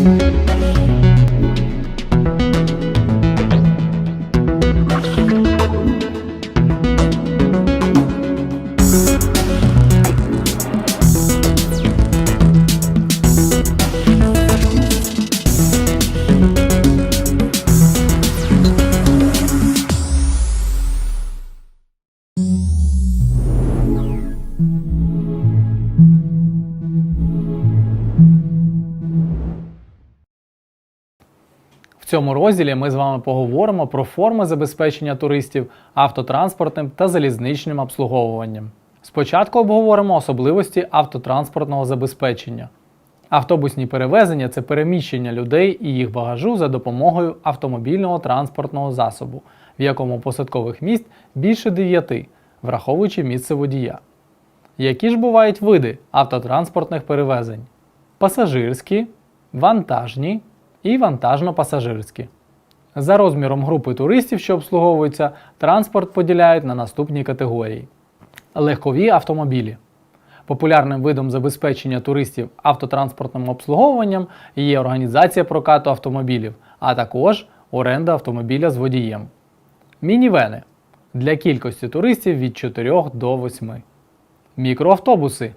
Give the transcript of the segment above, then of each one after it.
В цьому розділі ми з вами поговоримо про форми забезпечення туристів автотранспортним та залізничним обслуговуванням. Спочатку обговоримо особливості автотранспортного забезпечення. Автобусні перевезення це переміщення людей і їх багажу за допомогою автомобільного транспортного засобу, в якому посадкових місць більше 9, враховуючи місце водія. Які ж бувають види автотранспортних перевезень? Пасажирські, вантажні і вантажно-пасажирські. За розміром групи туристів, що обслуговуються, транспорт поділяють на наступні категорії: легкові автомобілі. Популярним видом забезпечення туристів автотранспортним обслуговуванням є організація прокату автомобілів, а також оренда автомобіля з водієм. Мінівени для кількості туристів від 4 до 8. Мікроавтобуси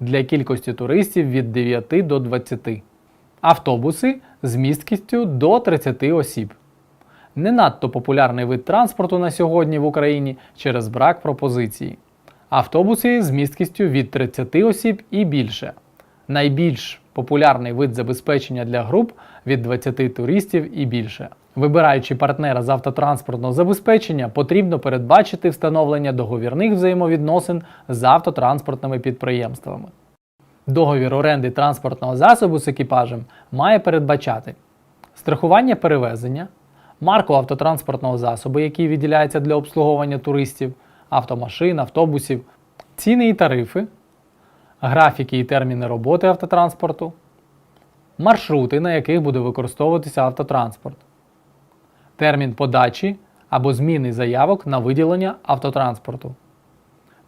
для кількості туристів від 9 до 20. Автобуси з місткістю до 30 осіб. Не надто популярний вид транспорту на сьогодні в Україні через брак пропозиції. Автобуси з місткістю від 30 осіб і більше. Найбільш популярний вид забезпечення для груп від 20 туристів і більше. Вибираючи партнера з автотранспортного забезпечення, потрібно передбачити встановлення договірних взаємовідносин з автотранспортними підприємствами. Договір оренди транспортного засобу з екіпажем має передбачати страхування перевезення, марку автотранспортного засобу, який відділяється для обслуговування туристів, автомашин, автобусів, ціни і тарифи, графіки і терміни роботи автотранспорту, маршрути, на яких буде використовуватися автотранспорт, термін подачі або зміни заявок на виділення автотранспорту,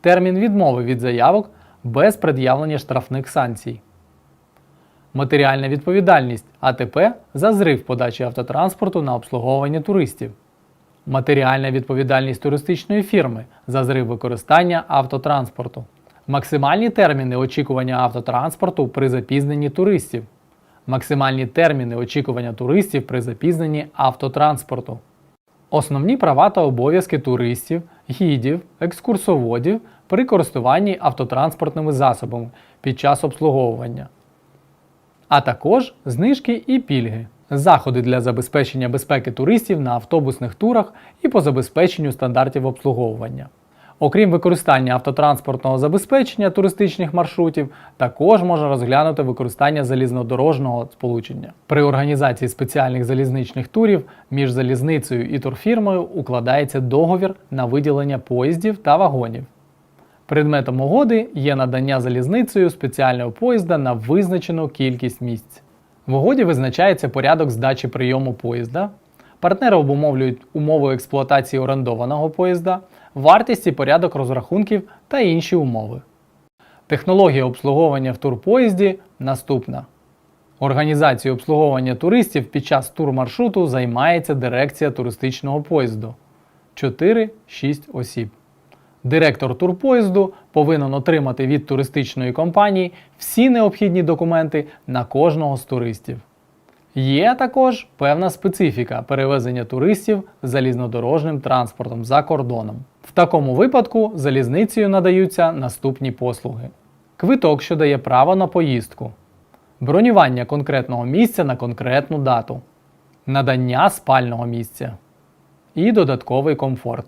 термін відмови від заявок без пред'явлення штрафних санкцій. Матеріальна відповідальність АТП за зрив подачі автотранспорту на обслуговування туристів. Матеріальна відповідальність туристичної фірми за зрив використання автотранспорту. Максимальні терміни очікування автотранспорту при запізненні туристів. Максимальні терміни очікування туристів при запізненні автотранспорту. Основні права та обов'язки туристів, гідів, екскурсоводів при користуванні автотранспортними засобами під час обслуговування, а також знижки і пільги, заходи для забезпечення безпеки туристів на автобусних турах і по забезпеченню стандартів обслуговування. Окрім використання автотранспортного забезпечення туристичних маршрутів, також можна розглянути використання залізнодорожного сполучення. При організації спеціальних залізничних турів між залізницею і турфірмою укладається договір на виділення поїздів та вагонів. Предметом угоди є надання залізницею спеціального поїзда на визначену кількість місць. В угоді визначається порядок здачі прийому поїзда, партнери обумовлюють умови експлуатації орендованого поїзда, вартість і порядок розрахунків та інші умови. Технологія обслуговування в турпоїзді наступна. Організацією обслуговування туристів під час турмаршруту займається дирекція туристичного поїзду 4-6 осіб. Директор турпоїзду повинен отримати від туристичної компанії всі необхідні документи на кожного з туристів. Є також певна специфіка перевезення туристів залізнодорожним транспортом за кордоном. В такому випадку залізницею надаються наступні послуги: квиток, що дає право на поїздку, бронювання конкретного місця на конкретну дату, надання спального місця і додатковий комфорт.